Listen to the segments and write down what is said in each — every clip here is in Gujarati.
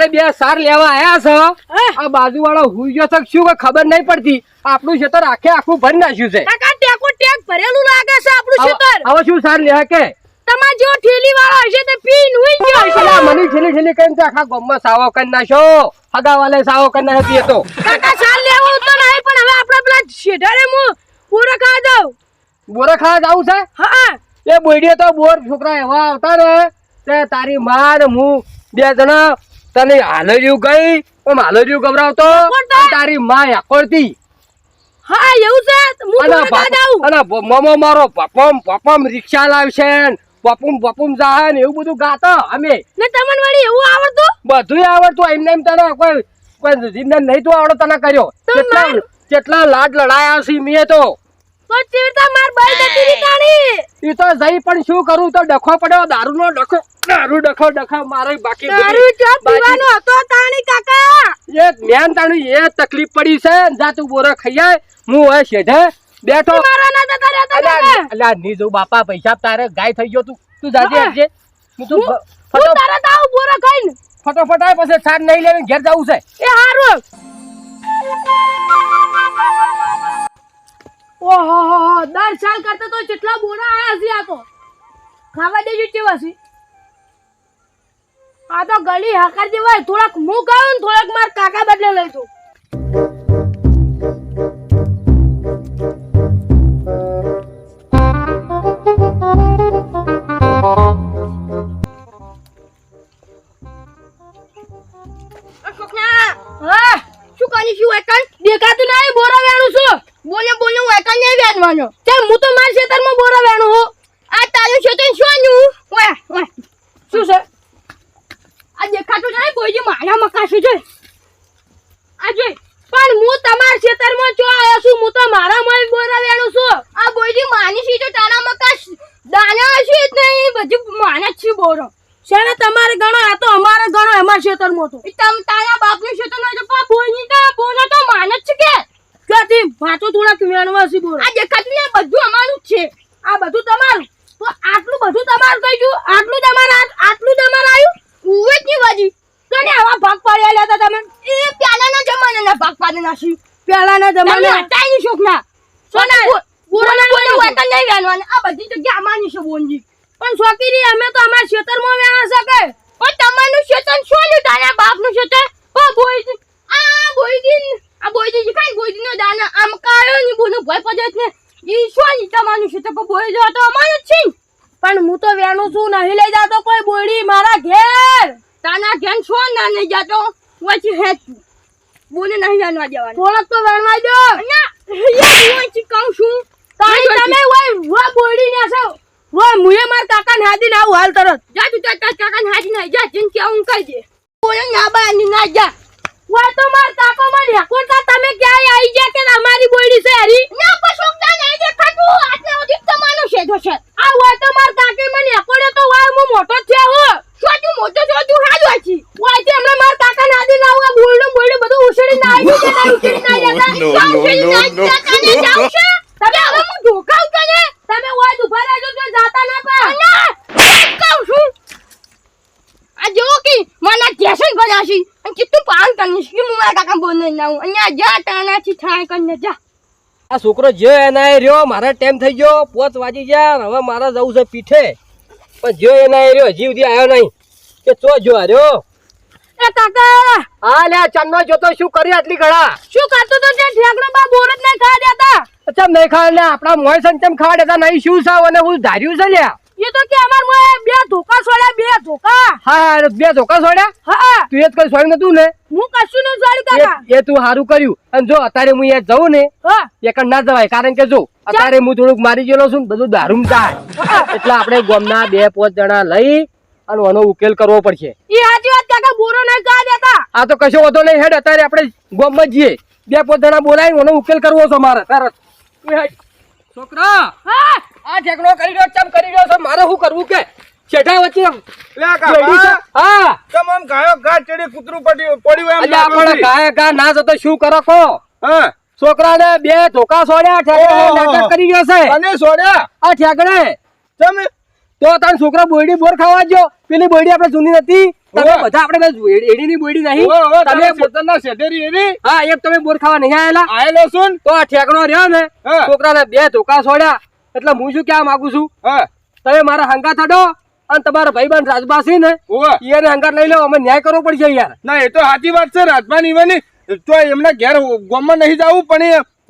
આપણે બે સાર લેવા આયા છો? આ બાજુ વાળો હુઈ ગયો છે શું ખબર નહીં પડતી. આપણું ખેતર આખે આખું ભરી નાખ્યું છે. કાકા ટેકો ટેક ભરેલું લાગે છે આપણું ખેતર હવે શું સાર લેવા કે? તમાર જેવો ઠેલી વાળો હશે તે પીન હુઈ ગયો હશે. મને ઠેલી ઠેલી કહીને તો આખા ગામમાં સાવો કરી નાખ્યો. હગાવાલે સાવો કરી નાખ્યો તો. કાકા સાર લેવો તો નહીં પણ હવે આપણે પેલા શેઢારે મુ બોરા ખા જાવ બોરા ખાવા જાવ છે? હા. એ બોઈડીએ તો બોર છોકરા એવા આવતા ને તે તારી માં ને હું બે જણા તને હાલર્યું ગઈ આમ હાલર્યું ગભરાવતો? તારી માં એકોળતી હા એવું છે? હું ખા અને મમો મારો પપમ પપમ રિક્ષા લાવશે પપુમ પપુમ જાહે ને એવું બધું ગાતો. અમે ને તમને વળી એવું આવડતું? બધું આવડતું. એમને એમ તને કોઈ કોઈ જીને નહીં તો આવડો તને કર્યો. કેટલા કેટલા લાડ લડાયા છે મેં તો. તો ચીરતા માર બાઈ જતી રહી તાણી એ તો જઈ પણ શું કરું? તો ડખો પડ્યો દારૂનો ડખો દારૂ ડખો ડખો મારે બાકી દારૂ પીવાનો હતો તાણી કાકા? એ મેન તાણી એ તકલીફ પડી છે. ને જા તું બોરો ખાઈ આય. હું હવે શેઠે બેઠો. મારવા ના જતા રહેતા જો બાપા પૈસા તારે ગાય થઈ ગયો તું. તું જાજે હા. આવજે. હું તું હું ફટો હું તરત આવું ખાઈને. ફટોફટ આય પછી સાર નહીં લેવીને ઘેર જવું છે. એ હારું. ઓહો દર સાલ કરતા તો કેટલા બોના આયા છે આ તો. ખાવા દેજો કેવા આ તો ગલી હાકર જેવા થોડાક હું કહું ને, થોડાક માર કાકા બદલે લઈ તું બોયજી મારા મકાશું છે આ જોઈ. પણ હું તમારા ખેતરમાં જો આવ્યો છું હું તો મારા મય બોરા વેણું છું. આ બોયજી માની છે તો તારા મકાશ દાના છે જ નહીં બધું માના છે બોરો. શેને તમારે ગણો? આ તો અમારે ગણો એમાં ખેતરમાં તો. તમ તારા બાપનું ખેતરમાં તો પા બોયની તો બોનો તો માને જ છે કે. ક્યાંથી વાતો થોડાક વેણવા છે બોરો. આ દેખાતું ને બધું અમારું જ છે. આ બધું તમારું. તો આટલું બધું તમારું કહી ગયું? આટલું તમારા આટલું તમારું આવ્યું? ઉવે જ નહીં વાજી તને આવા ભાગ પાડ્યા લેતા તમે. એ પહેલાના જમાનાના ભાગ પાડી નાખ્યું. પહેલાના જમાના. હતા ની શોખના સોના બોરાના બોલે વતન નહીં વેણવાના આ બધી જગ્યા અમારી છે બોનજી પણ છોકરી અમે તો અમારા ખેતરમાં વેણા શકે પણ તમારું ખેતર શું લ્યું તારા બાપનું ખેતર ઓ બોયજી આ બોયજી આ બોયજી કાઈ બોયજી નો દાના આમ કાયો ની બોનો ભય પડે છે ઈ શું લ્યું તમારું ખેતર પર બોયજો તો અમારું જ છે પણ હું તો વેણું છું નહીં લઈ જાતો કોઈ બોયડી મારા ઘેર તાના ઘેર શું ના નહીં જાતો વચ્ચે હે બોને દેવાનું થોડોક તો વેણવા દો. ના હું કહું છું. તારી તમે ઓય વો બોયડી ને છો વો મુએ માર કાકા ને હાદી ના હાલ તરત. જા તું તાર કાકા ને હાદી ના જા જીન કે હું કહી દે. બોલે ના બા ની ના જા. વો તો માર કાકો માં રેકોર્ડતા તમે ક્યાંય આવી ગયા કે અમારી બોડી છે હરી. ના પશોકતા નહીં દેખાતું. આટલે સુધી તમારો છે જોશે આ વો તો માર કાકે મને રેકોર્ડે તો વા હું મોટો જ થયો હો શું તું મોટો છો તું હાલ વાચી વો તે હમણાં માર કાકા ને હાદી ના આવા બોયડું બોયડું બધું ઉછળી ના આવી જતા ઉછળી ના જતા No, સાવ no, ઉછળી no, ના no. જતા ને જાવ છે તમે હવે હું ધોકાવ કરે તમે ઓય ઊભા રહેજો તો જાતા ના પા કહું છું આ જો કે મને ટેશન કર્યા છે અને કેટલું પાન કરીશ કે હું મારા કાકા બોને ના હું અહીંયા જા તાનાથી થાય કરીને જા. આ છોકરો જે એના રહ્યો મારે ટાઈમ થઈ ગયો પોચ વાગી ગયા હવે મારે જવું છે પીઠે. પણ જો એના રહ્યો હજી સુધી આવ્યો નહીં. કે ચો જો રહ્યો? એ કાકા! હા લે ચન્નો જોતો શું કરી આટલી ઘડા? શું કરતો તો તે ઠેકડો બા બોર જ નહીં ખા દેતા? અચ્છા નહીં ખાવા લે આપણા મોય સંચમ ખાવા દેતા નહીં શું સાવ અને હું ધાર્યું છે લ્યા એ તો કે અમાર મોએ બે ધોકા છોડ્યા બે ધોકા હા બે ધોકા છોડ્યા હા. તું એ જ કઈ છોડ્યું નતું ને? હું કશું ન છોડી કાકા. એ- એ તું સારું કર્યું. અને જો અત્યારે હું અહીંયા જઉં ને હા. ના જવાય. કારણ કે જો અત્યારે હું થોડુંક મારી ગયેલો છું બધું દારૂમ થાય. એટલે આપણે ગામના બે પાંચ જણા લઈ અને આનો ઉકેલ કરવો પડશે. એ સાચી વાત કાકા બોરો દેતા. આ તો કશો વધો નહીં હેડ અત્યારે આપણે ગામમાં જઈએ. બે પાંચ જણા બોલાવી આનો ઉકેલ કરવો છે મારે તરત છોકરા આ ઠેકડો કરી રહ્યો ચમ કરી રહ્યો છો. મારે શું કરવું કે? શેઠા વચ્ચે લે કાકા હા. તમ ગાયો ગા ચડી કૂતરું પડ્યું પડ્યું એમ આપણે ગાય ગા ના જતો શું કરો કો હા? છોકરાને બે ધોકા સોડ્યા ઠેકડે નાટક કરી ગયો છે. અને સોડ્યા આ ઠેકડે. તમે તો તાર છોકરા બોયડી બોર ખાવા જો પેલી બોયડી આપણે જૂની નથી. તમે બધા આપણે એડીની બોયડી નહીં. તમે ખેતરના શેઠેરી એની હા એક તમે બોર ખાવા નહીં આયેલા. આયેલો છું તો આ ઠેકડો રહ્યો ને છોકરા છોકરાને બે ધોકા છોડ્યા. એટલે હું શું કહેવા માંગુ છું? હા. તમે મારા હંગા થડો અને તમારા ભાઈબંધ છે ને. એને હંગાત લઈ લો અમે ન્યાય કરવો પડશે યાર. ના એ તો સાચી વાત છે રાજભાન ઈવાની તો એમના ઘેર ગામમાં નહીં જવું પણ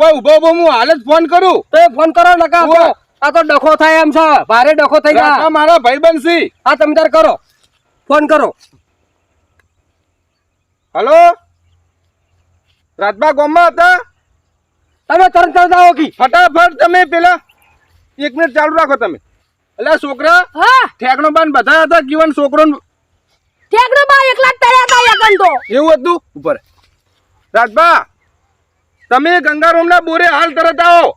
ઓય ઊભો ઊભો હું હાલ જ ફોન કરું. તો એ ફોન કરો નકા. આ તો ડખો થાય એમ છે ભારે ડખો થઈ રાજભા ગયા મારા ભાઈબંધ છે હા તમે તાર કરો. ફોન કરો. હલો? રાજભા ગામમાં હતા? તમે તરત તરત આવો કી. ફટાફટ તમે પેલા એક મિનિટ ચાલુ રાખો તમે. એટલે છોકરા હા. ઠેકણો બાન બધા હતા જીવન છોકરો ઠેકણો બા એકલા જ તળ્યા હતા યકન તો. એવું હતું? ઉપર રાજભા તમે ગંગારામ ના બોરે હાલ તરત આવો.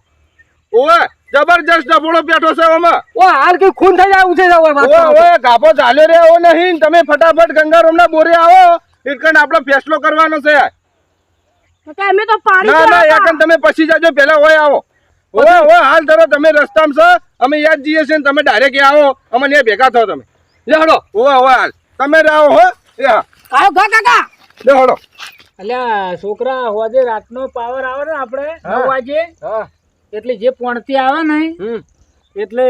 ઓવે જબરજસ્ત ડબોળો બેઠો છે ઓમાં ઓ હાલ કે ખૂન થઈ જાય ઉઠે જાવ વાત ઓય. ગાભો ચાલે રે ઓ નહીં. તમે ફટાફટ ગંગારામ ના બોરે આવો. એટલે આપણો ફેસલો કરવાનો છે. અમે તો પાણી ના ના એકન તમે પછી જાજો પેલા ઓય આવો. ઓવે ઓવે હાલ ધરો તમે રસ્તામાં છો. અમે યાદ જઈએ છીએ ને તમે ડાયરેક્ટ આવો. અમે ત્યાં ભેગા થાવ તમે. લે હડો. ઓવે ઓવે હાલ. તમે આવો હો. એ હા. આવો ગા કાકા. લે હળો અલ્યા છોકરા હોજે રાતનો પાવર આવે ને આપણે નવ વાગે. હા. એટલે જે પોણતી આવે ને હમ. એટલે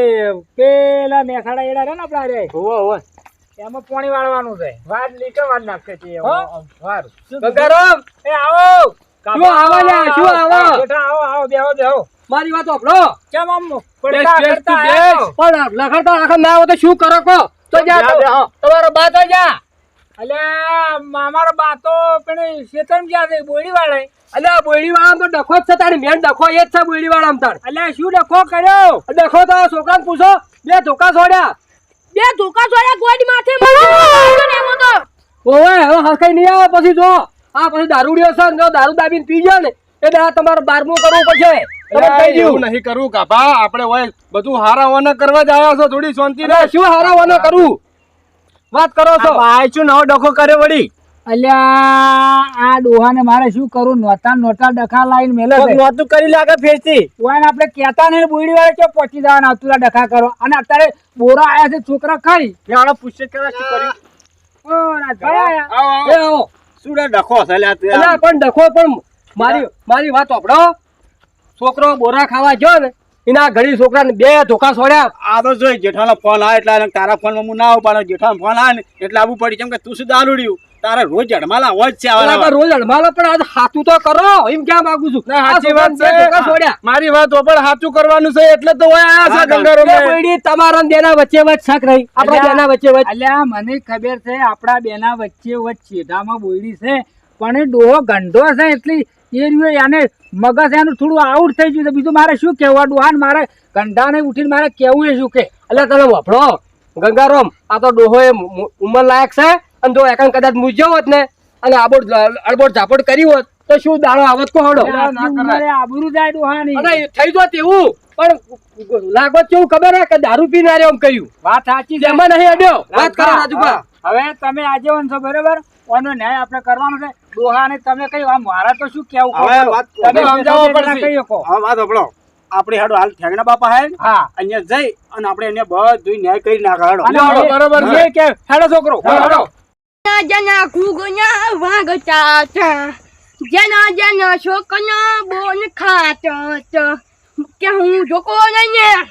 પેલા મેખાડા એડા રહે ને આપણા રે ઓવે ઓવે. એમાં પાણી વાળવાનું છે. વાર લીટર વાર નાખે છે. હો? વાર બગારો એ આવો. શું આવો લ્યા, શું આવો? બેટા આવો આવો બેહો બેહો. મારી વાત સાંભળો કેમ આમ પડતા કરતા? પણ લખડતા લખડ ના આવે તો શું કરો કો? તો જા. તમારો બા તો જા. અલ્યા અમારો બા તો પેલી શેતન ગયા છે બોડી વાળે અલ્યા બોયડી વાળા તો ડખો જ છે તારી. મેન ડખો એ જ છે બોયડી વાળા તાર. અલ્યા શું ડખો કર્યો? ડખો તો આ પૂછો. બે ધોકા છોડ્યા. બે ધોકા છોડ્યા ગોડી માથે માર્યો ને એમાં તો. ઓવે હવે હરખાઈ નહીં આવે પછી જો. આ પછી દારૂડિયો છે ને જો દારૂ દાબીને પી જાય ને એટલે આ તમારે બારમું કરવું પડશે. એવું નહીં કરવું કાપા આપણે હોય બધું હારા કરવા જ આવ્યા છો થોડી શાંતિ શું હારાવાનો કરું? વાત કરો છો. શું નવો ડખો કરે વળી? અલ્યા આ ડોહાને મારે શું કરું? નોતા નોતા ડખા લાઈન મેલે નોતું કરી લાગે ફેરથી. આપણે કહેતા નહીં બોડી વાળે કે પહોંચી જવાના તુલા ડખા કરો અને અત્યારે બોરા આયા છે છોકરા ખાઈ. પૂછે કે શું કર્યું? આવો. શું ડખો છે લ્યા અલ્યા પણ ડખો પણ મારી મારી વાત સાંભળો છોકરો બોરા ખાવા ગયો ને એના ઘડી છોકરાને બે ધોકા છોડ્યા આ તો જોઈ જેઠાનો ફોન આવે એટલે તારા ફોનમાં હું ના ઉપાડો જેઠાનો ફોન આવે ને એટલે આવું પડી કેમ કે તું શું દારૂડ્યું? તારે રોજ અડમાલા હોય છે આવા રોજ અડમાલા પણ આજ હાથું તો કરો એમ ક્યાં માંગુ છું? ના સાચી વાત છે. મારી વાત પણ સાચું કરવાનું છે એટલે તો હોય આયા છે ગંગારામ એ તમારા બેના વચ્ચે વચ્ચ શક રહી. આપણા બેના વચ્ચે વચ્ચ. અલ્યા મને ખબર છે આપણા બેના વચ્ચે વચ્ચે છેડામાં બોયડી છે પણ એ ડોહો ગંઢો છે એટલી એ રહ્યો એને મગજ એનું થોડું આઉટ થઈ ગયું બીજું મારે શું કહેવું? ડોહાને મારે ગંઢાને ઉઠીને મારે કેવું એ શું કે? એટલે તમે વફડો ગંગારામ આ તો ડોહો એ ઉંમર લાયક છે. અને જો એકાંત કદાચ મૂજ્યો હોત ને અને આબોડ અડબોડ ઝાપડ કરી હોત તો શું દાડો આવત કો હડો આબરૂ જાય ડોહાની થઈ જોત એવું પણ લાગો કેવું ખબર હે કે દારૂ પીને આરે એમ કહ્યું. વાત સાચી છે. એમાં નહીં અડ્યો. વાત કરો રાજુભા. હવે તમે આજીવન છો બરોબર? ઓનો ન્યાય આપણે કરવાનો છે. ડોહાને તમે કઈ આમ મારા તો શું કેવું હવે વાત તમે સમજાવો પડશે. કહી શકો હા વાત સાંભળો. આપણે હાડો હાલ ઠેંગણા બાપા હે હા. અહીંયા જઈ અને આપણે એને બધું ન્યાય કરી નાખા. હેડો. બરાબર, છે. કે હેડો છોકરો. હેડો. જના kugonya ઘૂગના વાગતા jana જના જના bon ખાતા હતા કે હું જોકો નહીં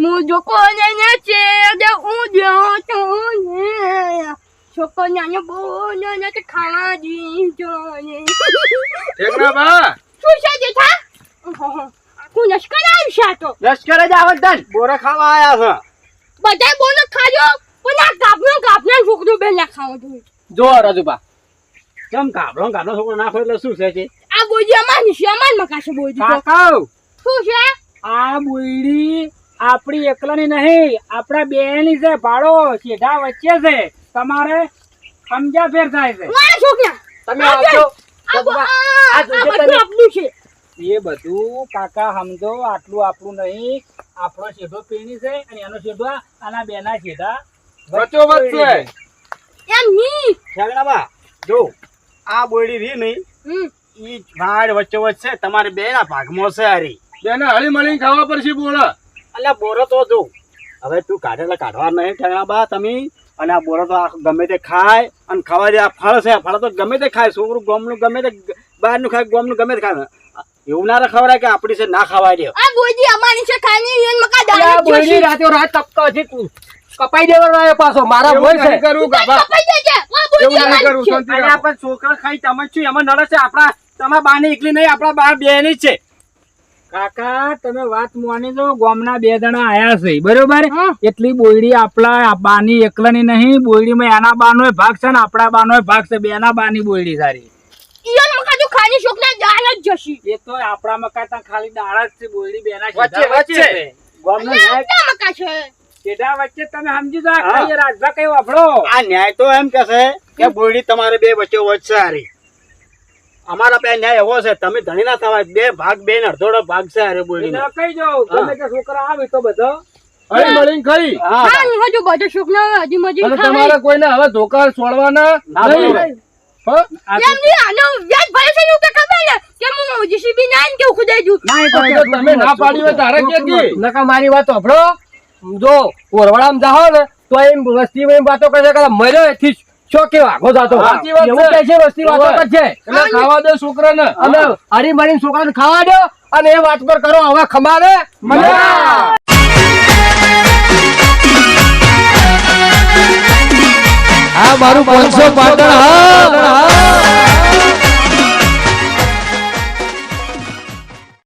હું જોકો નહીં છે દે હું જોતો ને. છોકના બોન નથી ખાવા દીધો ને. ઠેકરા બા શું છે જેઠા? હું લશ્કર આવ્યું છે તો. લશ્કર જ આવ તન. બોરા ખાવા આયા છે. બધા બોલો ખાજો. પણ આ ગાભનો ગાભના છોકરો બેન ના ખાવા જોઈએ જો રાજુભા. કેમ ગાભડો ગાભડો છોકરો નાખો એટલે શું છે છે આ બોજી અમાર છે અમાર મકાશે બોજી તો. શું છે? આ બોયડી આપણી એકલાની નહીં આપણા બેની છે ભાડો સીધા વચ્ચે છે. તમારે સમજ્યા ફેર થાય છે. તમે આવજો. એ બધું કાકા સમજો આટલું આપણું નહીં. આપણો શેઢો પીણી છે અને એનો શેઢો આના બેના શેઢા વચ્ચોવચ્ચ છે. એમ ની ઠેંગણા જો આ બોયડી રી નહીં. ઈ વાડ વચ્ચે વચ્ચે તમારે બે ના ભાગમાં છે હારી. બેને હળી મળીને ખાવા પડશે બોરા અલ્યા બોરો તો જો. હવે તું કાઢેલા કાઢવા નહીં ઠેણા બા તમે. અને આ બોરો તો ગમે તે ખાય અને ખાવા દે આ ફળ છે આ ફળ તો ગમે તે ખાય છોકરું ગોમનું ગમે તે બહારનું ખાય ગોમનું ગમે તે ખાય. એવું ના ખવડાય કે આપણી છે ના ખાવા દે આ બોજી અમારી છે ખાની મકા દાળ બોજી રાતો રાત તપતો હજી તું. કપાઈ દેવાનો આવ્યો પાછો. મારા એવું છે. નહીં કરવું ગાભા કપાઈ દેજે. એવું નહીં કરું શાંતિ અને રાખો. આપણે છોકરા ખાઈ તમે શું એમાં નડે છે આપણા તમારા બાને એકલી નહીં આપણા બા બેની છે. કાકા તમે વાત માની લો ગામના બે જણા આયા છે. બરોબર? એટલી બોયડી આપણા બાની એકલાની નહીં. બોયડીમાં એના બાનો ભાગ છે ને આપણા બાનો ભાગ છે. બેના બાની બોયડી સારી. મકા જો ખાની છોકરા દાળ જ જશી. એ તો આપણા મકા તા ખાલી દાળ જ છે. બોયડી બેના વચ્ચે, વચ્ચે. છે. ગામનો મકા છે. સીધા વચ્ચે તમે સમજી આ હા. રાજભા કઈ વાપરો આ ન્યાય તો એમ કે છે કે બોડી તમારે બે વચ્ચે વચ્ચે હારી અમારા બે ન્યાય એવો છે તમે ધણી ના થવાય બે ભાગ બે ને અડધો અડધો ભાગ છે હારે બોડી કહી દો તમે કે છોકરા આવી તો બધો. હળી મળીને ખાઈ. હા. હા હજુ બધો છોકરા હજી મજી ખાય તમારે કોઈને હવે ધોકા છોડવાના નહીં. તમે ના પાડી હોય તારે કે નકા મારી વાત સાંભળો જો ઓરવાડામાં જાઓ ને તો એમ વસ્તી એમ વાતો કરશે કે મર્યો એથી છો કે વાઘો જાતો? એવું. કહે છે વસ્તી વાતો કરશે એટલે ખાવા દો છોકરાને. અમે હરી મરીને છોકરાને ખાવા દો અને એ વાત પર કરો હવે ખમારે. મજા આ મારું પાંચસો પાટણ હા.